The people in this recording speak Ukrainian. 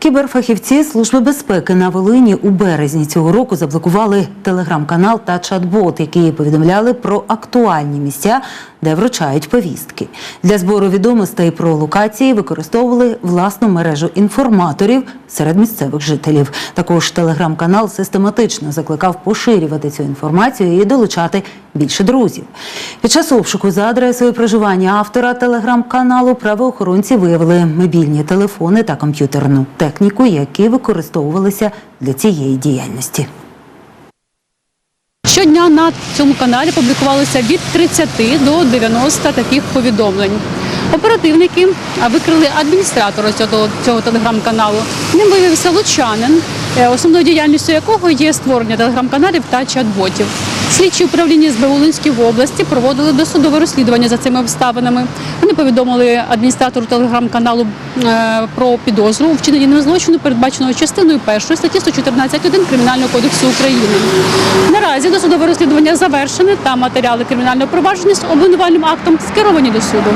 Кіберфахівці Служби безпеки на Волині у березні цього року заблокували телеграм-канал та чат-бот, які повідомляли про актуальні місця, де вручають повістки. Для збору відомостей про локації використовували власну мережу інформаторів серед місцевих жителів. Також телеграм-канал систематично закликав поширювати цю інформацію і долучати більше друзів. Під час обшуку за адресою проживання автора телеграм-каналу правоохоронці виявили мобільні телефони та комп'ютерну техніку, які використовувалися для цієї діяльності. Щодня на цьому каналі публікувалося від 30 до 90 таких повідомлень. Оперативники викрили адміністратора цього, телеграм-каналу. Ним виявився лучанин, основною діяльністю якого є створення телеграм-каналів та чат-ботів. Слідчі управління СБУ Волинської області проводили досудове розслідування за цими обставинами. Вони повідомили адміністратору телеграм-каналу е, про підозру у вчиненні ним злочину, передбаченого частиною 1 статті 114.1 Кримінального кодексу України. Наразі досудове розслідування завершене та матеріали кримінального провадження з обвинувальним актом скеровані до суду.